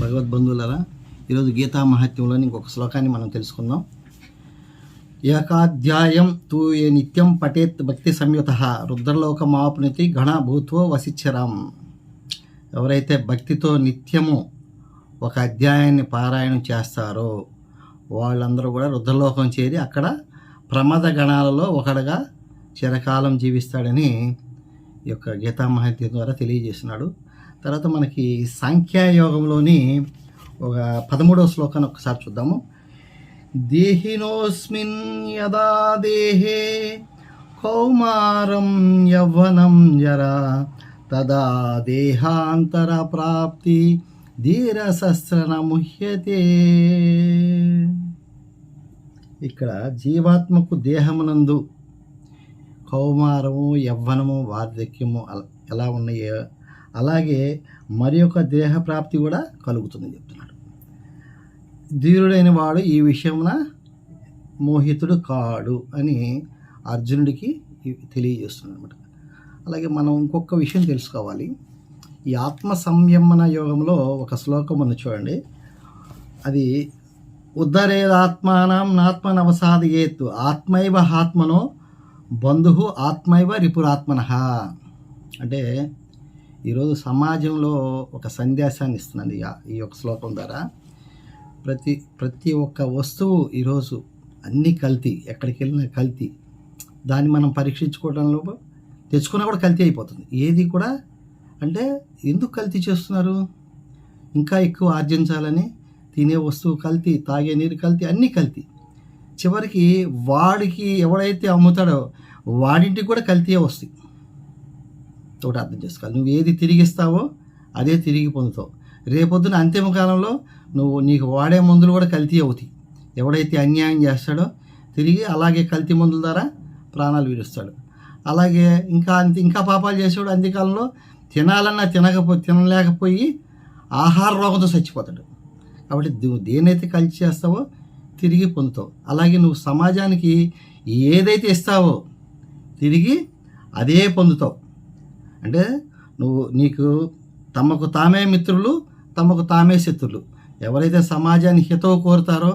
భగవద్బంధువులరా ఈరోజు గీతా మహత్యంలోని ఇంకొక శ్లోకాన్ని మనం తెలుసుకుందాం. ఏకాధ్యాయం తూ ఏ నిత్యం పటేత్ భక్తి సంయుత రుద్రలోకమాప్నుతి గణ భూత్వో వసిచ్చరాం. ఎవరైతే భక్తితో నిత్యము ఒక అధ్యాయాన్ని పారాయణం చేస్తారో వాళ్ళందరూ కూడా రుద్రలోకం చేరి అక్కడ ప్రమద గణాలలో ఒకడుగా చిరకాలం జీవిస్తాడని ఈ యొక్క గీతామహత్యం ద్వారా తెలియజేస్తున్నాడు. తర్వాత మనకి సాంఖ్యాయోగంలోని ఒక పదమూడవ శ్లోకాన్ని ఒకసారి చూద్దాము. దేహినోస్మిన్ యదా దేహే కౌమారం యవ్వనం జరా తదా దేహాంతర ప్రాప్తి ధీరశస్త్రన ముహ్యతే. ఇక్కడ జీవాత్మకు దేహమునందు కౌమారము యవ్వనము వార్ధక్యము ఎలా ఉన్నాయో అలాగే మరి యొక్క దేహ ప్రాప్తి కూడా కలుగుతుంది చెప్తున్నాడు. ధీరుడైన వాడు ఈ విషయమున మోహితుడు కాడు అని అర్జునుడికి తెలియజేస్తున్నాడు అనమాట అలాగే మనం ఇంకొక విషయం తెలుసుకోవాలి. ఈ ఆత్మ సంయమన యోగంలో ఒక శ్లోకం ఉంది చూడండి. అది ఉద్ధరేదాత్మానం నాత్మనవసాదయేత్ ఆత్మైవ ఆత్మనో బంధు ఆత్మైవ రిపురాత్మన. అంటే ఈరోజు సమాజంలో ఒక సందేశాన్ని ఇస్తున్నది ఈ- యొక్క శ్లోకం ద్వారా. ప్రతి ప్రతి ఒక్క వస్తువు ఈరోజు అన్ని కల్తీ ఎక్కడికి వెళ్ళినా కల్తీ. దాన్ని మనం పరీక్షించుకోవడంలో తెచ్చుకున్నా కూడా కల్తీ అయిపోతుంది. ఏది కూడా అంటే ఎందుకు కల్తీ చేస్తున్నారు? ఇంకా ఎక్కువ ఆర్జించాలని తినే వస్తువు కల్తీ తాగే నీరు కల్తీ అన్నీ కల్తీ. చివరికి వాడికి ఎవడైతే అమ్ముతాడో వాడింటికి కూడా కల్తీయే వస్తాయి. తోటి అర్థం చేసుకోవాలి. నువ్వు ఏది తిరిగిస్తావో అదే తిరిగి పొందుతావు. రేపొద్దున అంతిమ కాలంలో నువ్వు నీకు వాడే మందులు కూడా కల్తీ అవుతాయి. ఎవడైతే అన్యాయం చేస్తాడో తిరిగి అలాగే కల్తీ మందుల ద్వారా ప్రాణాలు విడుస్తాడు. అలాగే ఇంకా అంత ఇంకా పాపాలు చేసేవాడు అంత్యకాలంలో తినాలన్నా తినకపో తినలేకపోయి ఆహార రోగంతో చచ్చిపోతాడు. కాబట్టి నువ్వు దేనైతే కలిసి చేస్తావో తిరిగి పొందుతావు. అలాగే నువ్వు సమాజానికి ఏదైతే ఇస్తావో తిరిగి అదే పొందుతావు. అంటే నువ్వు నీకు తమకు తామే మిత్రులు తమకు తామే శత్రులు. ఎవరైతే సమాజాన్ని హితవు కోరుతారో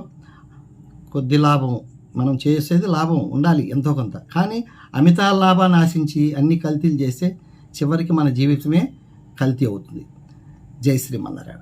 కొద్ది లాభం మనం చేసేది లాభం ఉండాలి ఎంతో కొంత. కానీ అమితా లాభాన్ని ఆశించి అన్ని కల్తీలు చేస్తే చివరికి మన జీవితమే కల్తీ అవుతుంది. జై శ్రీమన్నారాయణ